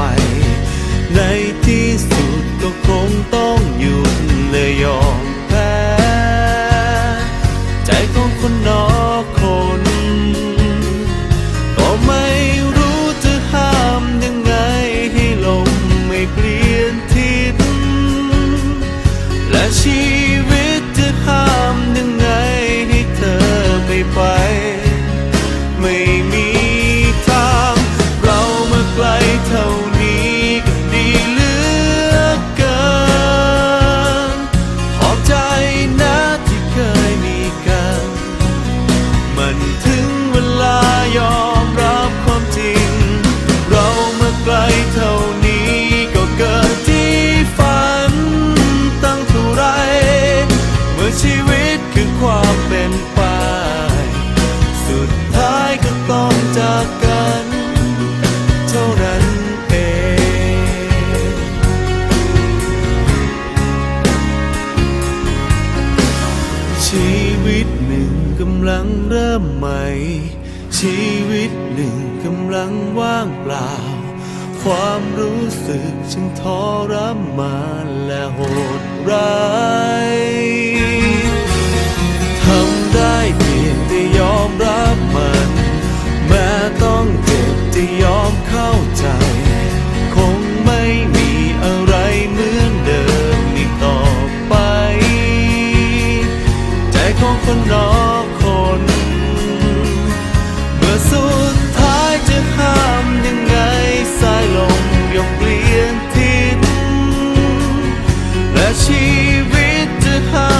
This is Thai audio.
ไป ในที่สุดก็คงต้องหยุดเลยยอมแพ้ ใจของคนนอกคน ก็ไม่รู้จะห้ามยังไงให้ลมไม่เปลี่ยนทิศและชีวิตจะห้ามยังไงให้เธอไม่ไป ไม่มี วิตหนึ่งกำลังเริ่มใหม่ ชีวิตหนึ่งกำลังว่างเปล่า ความรู้สึกฉันทรมานและโหดร้าย with